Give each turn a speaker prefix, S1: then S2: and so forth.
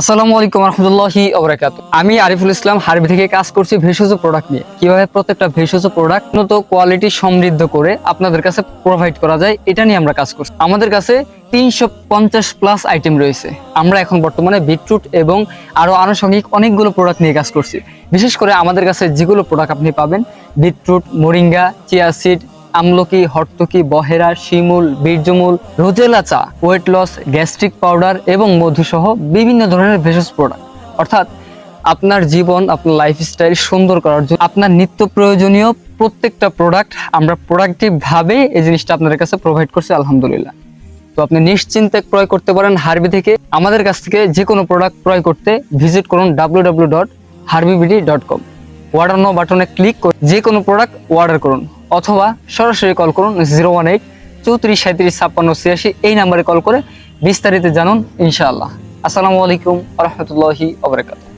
S1: আসসালামু আলাইকুম রহমতুল্লাহি ওবরাকাত। আমি আরিফুল ইসলাম, হারবি থেকে কাজ করছি ভেষজ প্রোডাক্ট নিয়ে। কীভাবে প্রত্যেকটা ভেষজ প্রোডাক্ট উন্নত কোয়ালিটি সমৃদ্ধ করে আপনাদের কাছে প্রোভাইড করা যায়, এটা নিয়ে আমরা কাজ করছি। আমাদের কাছে তিনশো পঞ্চাশ প্লাস আইটেম রয়েছে। আমরা এখন বর্তমানে বিটরুট এবং আরও আনুষঙ্গিক অনেকগুলো প্রোডাক্ট নিয়ে কাজ করছি। বিশেষ করে আমাদের কাছে যেগুলো প্রোডাক্ট আপনি পাবেন, বিটরুট, মোরিঙ্গা, চিয়া সিড আমলকি, হর্তকি, বহেরা, শিমুল, বীর্যমূল রোজেলা চা ওয়েট লস গ্যাস্ট্রিক পাউডার এবং মধুসহ বিভিন্ন ধরনের ভেষজ প্রোডাক্ট অর্থাৎ আপনার জীবন, আপনার লাইফস্টাইল সুন্দর করার জন্য আপনার নিত্য প্রয়োজনীয় প্রত্যেকটা প্রোডাক্ট আমরা প্রোডাক্টিভ ভাবে এই জিনিসটা আপনাদের কাছে প্রোভাইড করছি, আলহামদুলিল্লাহ। তো আপনি নিশ্চিন্তে ক্রয় করতে পারেন হারবি থেকে। আমাদের কাছ থেকে যে কোনো প্রোডাক্ট ক্রয় করতে ভিজিট করুন ডাব্লিউ ডাব্লিউ ডট হারবিবিডি ডট কম অর্ডার নো বাটনে ক্লিক করে যে কোনো প্রোডাক্ট অর্ডার করুন। অথবা সরাসরি কল করুন জিরো ওয়ান এইট চৌত্রিশ সাঁত্রিশ ছাপ্পান্ন ছিয়াশি এই নাম্বারে কল করে বিস্তারিত জানুন, ইনশাআল্লাহ। আসসালামু আলাইকুম রহমতুল্লাহি আবরাকাত